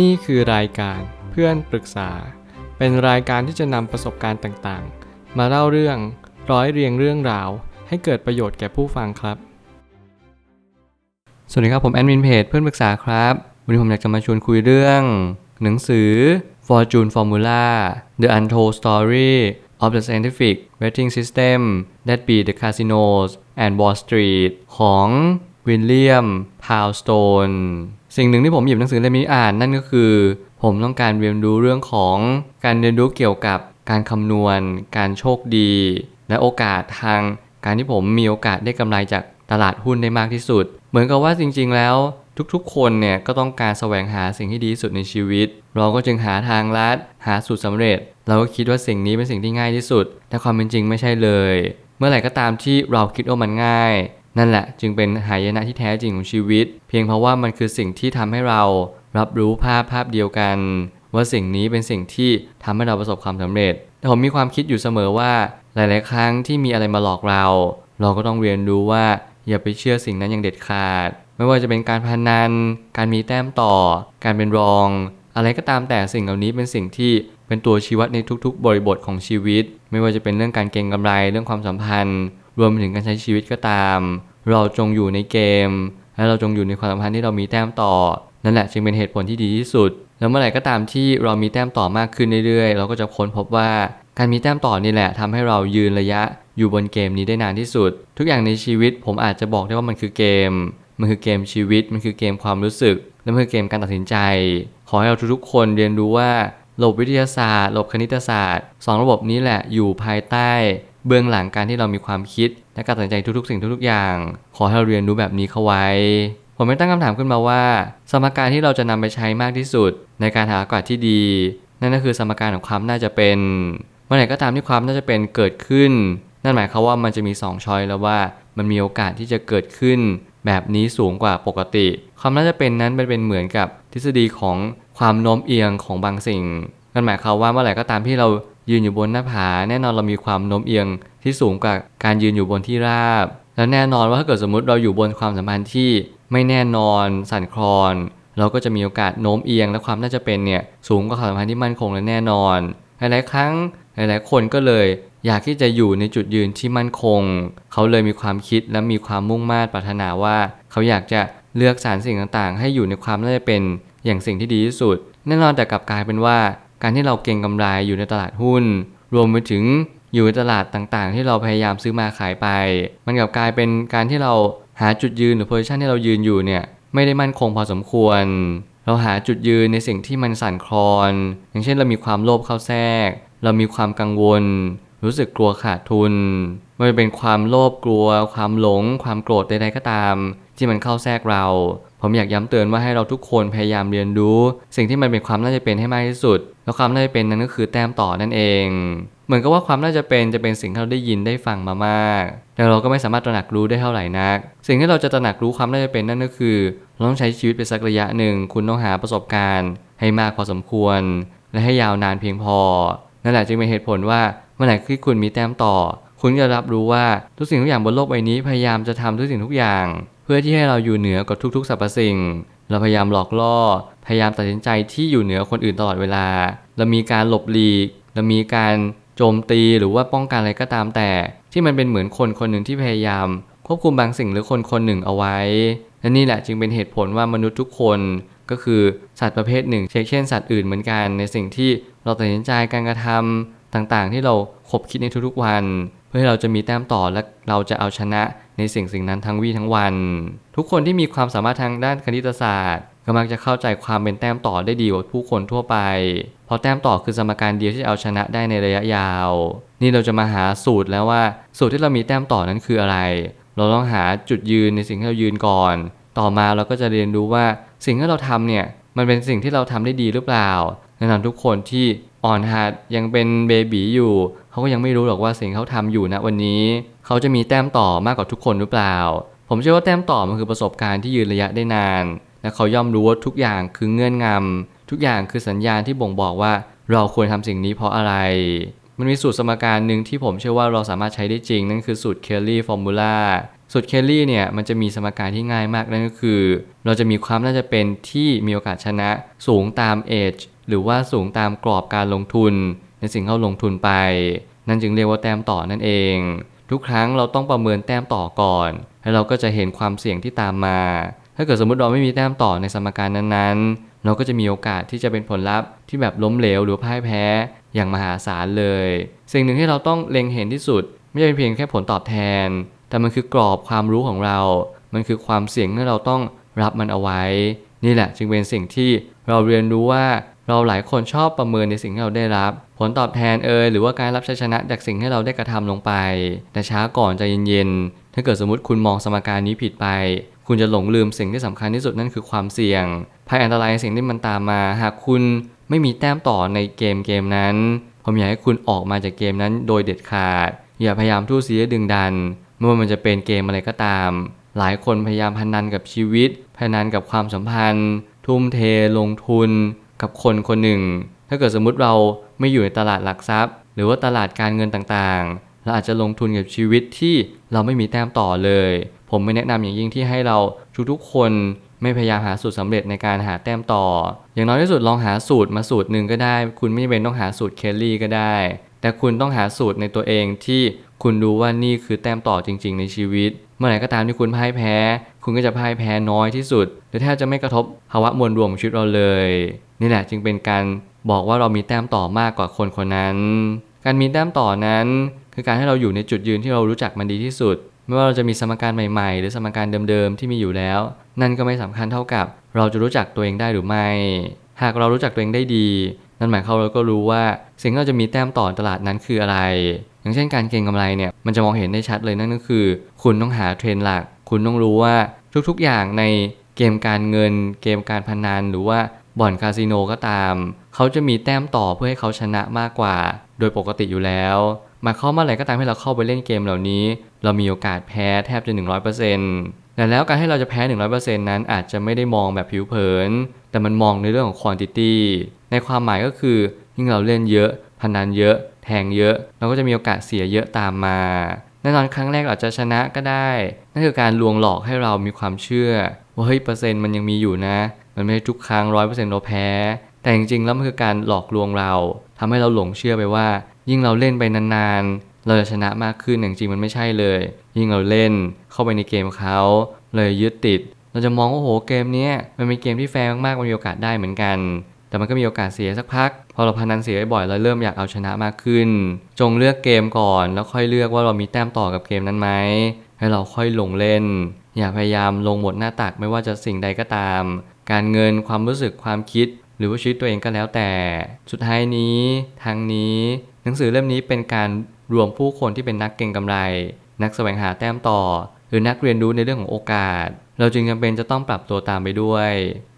นี่คือรายการเพื่อนปรึกษา เป็นรายการที่จะนำประสบการณ์ต่างๆ มาเล่าเรื่องร้อยเรียงเรื่องราว ให้เกิดประโยชน์แก่ผู้ฟังครับ สวัสดีครับผมแอดมินเพจเพื่อนปรึกษาครับ วันนี้ผมอยากจะมาชวนคุยเรื่อง หนังสือ Fortune Formula The Untold Story of the Scientific Betting System That Beat the Casinos and Wall Street ของวิลเลียมพาวสโตน สิ่งหนึ่งที่ผมหยิบหนังสือเล่มนี้อ่านนั่นก็คือ ผมต้องการเรียนรู้เรื่องของการเรียนรู้เกี่ยวกับการคำนวณ การโชคดี และโอกาสทางการที่ผมมีโอกาสได้กำไรจากตลาดหุ้นได้มากที่สุด เหมือนกับว่าจริง ๆ แล้วทุกๆ คนเนี่ยก็ต้องการแสวงหาสิ่งที่ดีที่สุดในชีวิต เราก็จึงหาทางลัดหาสูตรสำเร็จ เราก็คิดว่าสิ่งนี้เป็นสิ่งที่ง่ายที่สุด แต่ความเป็นจริงไม่ใช่เลย เมื่อไหร่ก็ตามที่เราคิดว่ามันง่าย นั่นแหละจึงเป็นหายนะที่แท้จริงของชีวิต เพียงเพราะว่ามันคือสิ่งที่ทำให้เรารับรู้ภาพภาพเดียวกัน ว่าสิ่งนี้เป็นสิ่งที่ทำให้เราประสบความสำเร็จ แต่ผมมีความคิดอยู่เสมอว่า หลาย ๆ ครั้งที่มีอะไรมาหลอกเรา เราก็ต้องเรียนรู้ว่าอย่าไปเชื่อสิ่งนั้นอย่างเด็ดขาด ไม่ว่าจะเป็นการพนัน การมีแต้มต่อ การเป็นรอง อะไรก็ตามแต่สิ่งเหล่านี้เป็นสิ่งที่เป็นตัวชี้วัดในทุกๆ บริบทของชีวิต ไม่ว่าจะเป็นเรื่องการเก็งกำไรเรื่องความสัมพันธ์ รวมไปถึงการใช้ชีวิตก็ตาม เราจงอยู่ในเกม และเราจงอยู่ในความสัมพันธ์ที่เรามีแต้มต่อ นั่นแหละจึงเป็นเหตุผลที่ดีที่สุด แล้วเมื่อไหร่ก็ตามที่เรามีแต้มต่อมากขึ้นเรื่อยๆ เราก็จะค้นพบว่าการมีแต้มต่อนี่แหละทำให้เรายืนระยะอยู่บนเกมนี้ได้นานที่สุด ทุกอย่างในชีวิตผมอาจจะบอกได้ว่ามันคือเกม มันคือเกมชีวิต มันคือเกมความรู้สึก และมันคือเกมการตัดสินใจ ขอให้เราทุกๆคนเรียนรู้ว่าระบบวิทยาศาสตร์ระบบคณิตศาสตร์สองระบบนี้แหละอยู่ภายใต้ เบื้องหลังการที่เรามีความคิด และการตัดสินใจทุกๆ สิ่งทุกๆอย่าง ขอให้เราเรียนรู้แบบนี้เข้าไว้ ผมไม่ตั้งคำถามขึ้นมาว่า สมการที่เราจะนำไปใช้มากที่สุด ในการหาโอกาสที่ดี นั่นก็คือสมการของความน่าจะเป็นเมื่อไหร่ก็ตามที่ความน่าจะเป็นเกิดขึ้น นั่นหมายความว่ามันจะมี2ช้อยแล้วว่ามันมีโอกาสที่จะเกิดขึ้น แบบนี้สูงกว่าปกติ ความน่าจะเป็นนั้นมันเป็นเหมือนกับทฤษฎีของความโน้มเอียงของบางสิ่งนั่นหมายความว่าเมื่อไหร่ก็ตามที่เรา ยืนอยู่บนหน้าผา แน่นอนเรามีความโน้มเอียงที่สูงกว่าการยืนอยู่บนที่ราบ แล้วแน่นอนว่าถ้าเกิดสมมติเราอยู่บนความสัมพันธ์ที่ไม่แน่นอนสั่นคลอน เราก็จะมีโอกาสโน้มเอียงและความน่าจะเป็นเนี่ยสูงกว่าความสัมพันธ์ที่มั่นคงและแน่นอน หลายๆ ครั้งหลายๆ คนก็เลยอยากที่จะอยู่ในจุดยืนที่มั่นคง เขาเลยมีความคิดและมีความมุ่งมา่ปรารถนาว่า เขาอยากจะเลือกสารสิ่งต่างๆ ให้อยู่ในความน่าจะเป็นอย่างสิ่งที่ดีที่สุด แน่นอนแต่กลับกลายเป็นว่า การที่เราเก็งกำไรอยู่ในตลาดหุ้น รวมไปถึงอยู่ในตลาดต่างๆ ที่เราพยายามซื้อมาขายไป มันกลับกลายเป็นการที่เราหาจุดยืนหรือโพซิชันที่เรายืนอยู่เนี่ยไม่ได้มั่นคงพอสมควร เราหาจุดยืนในสิ่งที่มันสั่นคลอน อย่างเช่นเรามีความโลภเข้าแทรก เรามีความกังวล รู้สึกกลัวขาดทุนไม่เป็นความโลภกลัว ความหลง ความโกรธใดๆก็ตาม ที่มันเข้าแทรกเรา ผมอยากย้ำเตือนว่าให้เราทุกคนพยายามเรียนรู้ สิ่งที่มันเป็นความน่าจะเป็นให้มากที่สุด แล้วความน่าจะเป็นนั้นก็คือแต้มต่อนั่นเอง เหมือนกับว่าความน่าจะเป็นจะเป็นสิ่งที่เราได้ยินได้ฟังมามากแต่เราก็ไม่สามารถตระหนักรู้ได้เท่าไหร่นัก สิ่งที่เราจะตระหนักรู้ความน่าจะเป็นนั่นก็คือเราต้องใช้ชีวิตไปสักระยะหนึ่ง คุณต้องหาประสบการณ์ ให้มากพอสมควร และให้ยาวนานเพียงพอ นั่นแหละจึงเป็นเหตุผลว่าเมื่อไหร่ที่คุณมีแต้มต่อ คุณจะรับรู้ว่าทุกสิ่งทุกอย่างบนโลกใบนี้พยายามจะทำทุกสิ่งทุกอย่าง เพื่อที่ให้เราอยู่เหนือกว่าทุกๆสรรพสิ่ง เราพยายามหลอกล่อ พยายามตัดสินใจที่อยู่เหนือคนอื่นตลอดเวลา เรามีการหลบหลีก เรามีการโจมตีหรือว่าป้องกันอะไรก็ตามแต่ ที่มันเป็นเหมือนคนคนหนึ่งที่พยายาม ควบคุมบางสิ่งหรือคนคนหนึ่งเอาไว้ และนี่แหละจึงเป็นเหตุผลว่ามนุษย์ทุกคนก็คือสัตว์ประเภทหนึ่ง เช่นสัตว์อื่นเหมือนกันในสิ่งที่เราตัดสินใจการกระทำต่างๆ ที่เราคบคิดในทุกๆวัน พื่อให้เราจะมีแต้มต่อและเราจะเอาชนะในสิ่งสิ่งนั้นทั้งวี่ทั้งวัน ทุกคนที่มีความสามารถทางด้านคณิตศาสตร์ก็มักจะเข้าใจความเป็นแต้มต่อได้ดีกว่าผู้คนทั่วไป เพราะแต้มต่อคือสมการเดียวที่เอาชนะได้ในระยะยาว นี่เราจะมาหาสูตรแล้วว่า สูตรที่เรามีแต้มต่อนั้นคืออะไร เราต้องหาจุดยืนในสิ่งที่เรายืนก่อน ต่อมาเราก็จะเรียนรู้ว่าสิ่งที่เราทำเนี่ยมันเป็นสิ่งที่เราทำได้ดีหรือเปล่า แนะนำทุกคนที่อ่อนหัดยังเป็นเบบีอยู่ เขาก็ยังไม่รู้หรอกว่าสิ่งเขาทำอยู่ณวันนี้ เขาจะมีแต้มต่อมากกว่าทุกคนหรือเปล่า ผมเชื่อว่าแต้มต่อมันคือประสบการณ์ที่ยืนระยะได้นาน และเขาย่อมรู้ว่าทุกอย่างคือเงื่อนงำทุกอย่างคือสัญญาณที่บ่งบอกว่าเราควรทำสิ่งนี้เพราะอะไร มันมีสูตรสมการหนึ่งที่ผมเชื่อว่าเราสามารถใช้ได้จริง นั่นคือสูตรเคลลี่ฟอร์มูลาสูตรเคลลี่เนี่ยมันจะมีสมการที่ง่ายมากนั่นก็คือ เราจะมีความน่าจะเป็นที่มีโอกาสชนะสูงตามเอจ หรือว่าสูงตามกรอบการลงทุน ในสิ่งที่เราลงทุนไป นั่นจึงเรียกว่าแต้มต่อนั่นเอง ทุกครั้งเราต้องประเมินแต้มต่อก่อน แล้วเราก็จะเห็นความเสี่ยงที่ตามมา ถ้าเกิดสมมติเราไม่มีแต้มต่อในสมการนั้นๆ เราก็จะมีโอกาสที่จะเป็นผลลัพธ์ที่แบบล้มเหลวหรือพ่ายแพ้อย่างมหาศาลเลย สิ่งหนึ่งที่เราต้องเล็งเห็นที่สุด ไม่ใช่เพียงแค่ผลตอบแทน แต่มันคือกรอบความรู้ของเรา มันคือความเสี่ยงที่เราต้องรับมันเอาไว้ นี่แหละจึงเป็นสิ่งที่เราเรียนรู้ว่า เราหลายคนชอบประเมินในสิ่งที่เราได้รับ ผลตอบแทนเอยหรือว่าการรับชัยชนะจากสิ่งที่เราได้กระทำลงไป แต่ช้าก่อนใจเย็นๆ ถ้าเกิดสมมติคุณมองสมการนี้ผิดไป คุณจะหลงลืมสิ่งที่สำคัญที่สุดนั่นคือความเสี่ยง ภัยอันตรายสิ่งที่มันตามมา หากคุณไม่มีแต้มต่อในเกมเกมนั้น ผมอยากให้คุณออกมาจากเกมนั้นโดยเด็ดขาด อย่าพยายามทู่ซีดึงดันไม่ว่ามันจะเป็นเกมอะไรก็ตาม หลายคนพยายามพนันกับชีวิต พนันกับความสัมพันธ์ ทุ่มเทลงทุน กับคนคนหนึ่ง ถ้าเกิดสมมุติเราไม่อยู่ในตลาดหลักทรัพย์ หรือว่าตลาดการเงินต่างๆ เราอาจจะลงทุนกับชีวิตที่เราไม่มีแต้มต่อเลย ผมไม่แนะนำอย่างยิ่งที่ให้เราทุกๆคนไม่พยายามหาสูตรสำเร็จในการหาแต้มต่อ อย่างน้อยที่สุดลองหาสูตรมาสูตรหนึ่งก็ได้ คุณไม่จำเป็นต้องหาสูตรเคลลี่ก็ได้ แต่คุณต้องหาสูตรในตัวเองที่ คุณรู้ว่านี่คือแต้มต่อจริง ๆ ในชีวิต เมื่อไหร่ก็ตามที่คุณพ่ายแพ้ คุณก็จะพ่ายแพ้น้อยที่สุดหรือแทบจะไม่กระทบภาวะมวลรวมของชีวิตเราเลย นี่แหละจึงเป็นการบอกว่าเรามีแต้มต่อมากกว่าคนคนนั้น การมีแต้มต่อนั้นคือการให้เราอยู่ในจุดยืนที่เรารู้จักมันดีที่สุด ไม่ว่าเราจะมีสมการใหม่ๆ หรือสมการเดิมๆที่มีอยู่แล้ว นั่นก็ไม่สำคัญเท่ากับ เราจะรู้จักตัวเองได้หรือไม่ หากเรารู้จักตัวเองได้ดี นั่นหมายความเราก็รู้ว่าสิ่งที่เราจะมีแต้มต่อตลาดนั้นคืออะไร อย่างเช่นการเก็งกำไรเนี่ยมันจะมองเห็นได้ชัดเลยนั่นก็คือ คุณต้องหาเทรนด์หลัก คุณต้องรู้ว่าทุกๆอย่างในเกมการเงิน เกมการพนันหรือว่าบ่อนคาสิโนก็ตาม เขาจะมีแต้มต่อเพื่อให้เขาชนะมากกว่า โดยปกติอยู่แล้วหมายความว่าอะไรก็ตามให้เราเข้าไปเล่นเกมเหล่านี้ เรามีโอกาสแพ้แทบจะ 100%แต่แล้วการให้เราจะแพ้ 100%นั้นอาจจะไม่ได้มองแบบผิวเผิน แต่มันมองในเรื่องของ quantity ในความหมายก็คือยิ่งเราเล่นเยอะ พนันเยอะ แทงเยอะ เราก็จะมีโอกาสเสียเยอะตามมาแน่นอนครั้งแรกอาจจะชนะก็ได้ นั่นคือการลวงหลอกให้เรามีความเชื่อ ว่าเฮ้ยเปอร์เซ็นต์มันยังมีอยู่นะ มันไม่ใช่ทุกครั้งร้อยเปอร์เซ็นต์เราแพ้ แต่จริงๆแล้วมันคือการหลอกลวงเราทำให้เราหลงเชื่อไปว่า ยิ่งเราเล่นไปนานๆ เราจะชนะมากขึ้นจริงๆมันไม่ใช่เลย ยิ่งเราเล่นเข้าไปในเกมเขาเลยยึดติด เราจะมองว่าโหเกมนี้มันเป็นเกมที่แฟร์มากๆมันมีโอกาสได้เหมือนกัน แต่มันก็มีโอกาสเสียสักพัก พอเราพนันเสียบ่อยเราเริ่มอยากเอาชนะมากขึ้น จงเลือกเกมก่อน แล้วค่อยเลือกว่าเรามีแต้มต่อกับเกมนั้นไหมให้เราค่อยลงเล่น อย่าพยายามลงหมดหน้าตักไม่ว่าจะสิ่งใดก็ตาม การเงินความรู้สึกความคิด หรือว่าชีวิตตัวเองก็แล้วแต่ สุดท้ายนี้ทางนี้ หนังสือเล่มนี้เป็นการรวมผู้คนที่เป็นนักเก็งกำไร นักแสวงหาแต้มต่อ หรือนักเรียนรู้ในเรื่องของโอกาส เราจึงจำเป็นจะต้องปรับตัวตามไปด้วย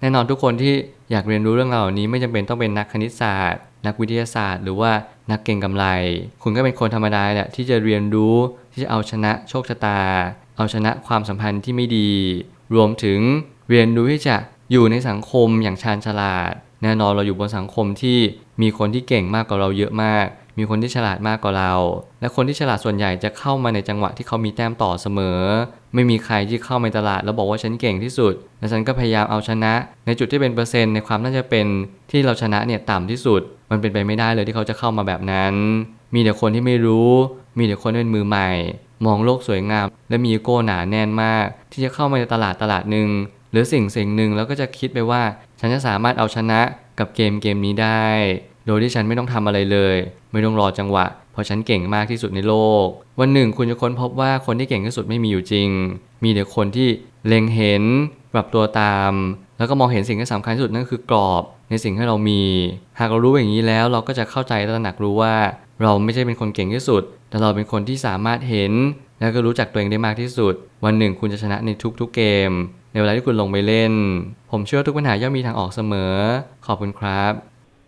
แน่นอนทุกคนที่อยากเรียนรู้เรื่องเหล่านี้ไม่จำเป็นต้องเป็นนักคณิตศาสตร์ นักวิทยาศาสตร์ หรือว่านักเก่งกำไร คุณก็เป็นคนธรรมดาแหละที่จะเรียนรู้ที่จะเอาชนะโชคชะตา เอาชนะความสัมพันธ์ที่ไม่ดี รวมถึงเรียนรู้ที่จะอยู่ในสังคมอย่างชาญฉลาด แน่นอนเราอยู่บนสังคมที่มีคนที่เก่งมากกว่าเราเยอะมาก มีคนที่ฉลาดมากกว่าเรา และคนที่ฉลาดส่วนใหญ่จะเข้ามาในจังหวะที่เขามีแต้มต่อเสมอ ไม่มีใครที่เข้ามาในตลาดแล้วบอกว่าฉันเก่งที่สุด และฉันก็พยายามเอาชนะ ในจุดที่เป็นเปอร์เซ็นต์ในความน่าจะเป็นที่เราชนะเนี่ยต่ำที่สุด มันเป็นไปไม่ได้เลยที่เขาจะเข้ามาแบบนั้น มีแต่คนที่ไม่รู้ มีแต่คนที่เป็นมือใหม่ มองโลกสวยงาม และมีอีโก้หนาแน่นมาก ที่จะเข้ามาในตลาดตลาดหนึ่งหรือสิ่งสิ่งหนึ่งแล้วก็จะคิดไปว่า ฉันจะสามารถเอาชนะกับเกมเกมนี้ได้ โดยที่ฉันไม่ต้องทำอะไรเลย ไม่ต้องรอจังหวะ เพราะฉันเก่งมากที่สุดในโลก วันหนึ่งคุณจะค้นพบว่าคนที่เก่งที่สุดไม่มีอยู่จริง มีแต่คนที่เล็งเห็น ปรับตัวตาม แล้วก็มองเห็นสิ่งที่สำคัญที่สุดนั่นคือกรอบ ในสิ่งที่เรามี หากเรารู้อย่างนี้แล้วเราก็จะเข้าใจตระหนักรู้ว่า เราไม่ใช่เป็นคนเก่งที่สุด แต่เราเป็นคนที่สามารถเห็น แล้วก็รู้จักตัวเองได้มากที่สุด วันหนึ่งคุณจะชนะในทุกๆเกม ในเวลาที่คุณลงไปเล่น ผมเชื่อทุกปัญหาย่อมมีทางออกเสมอ ขอบคุณครับ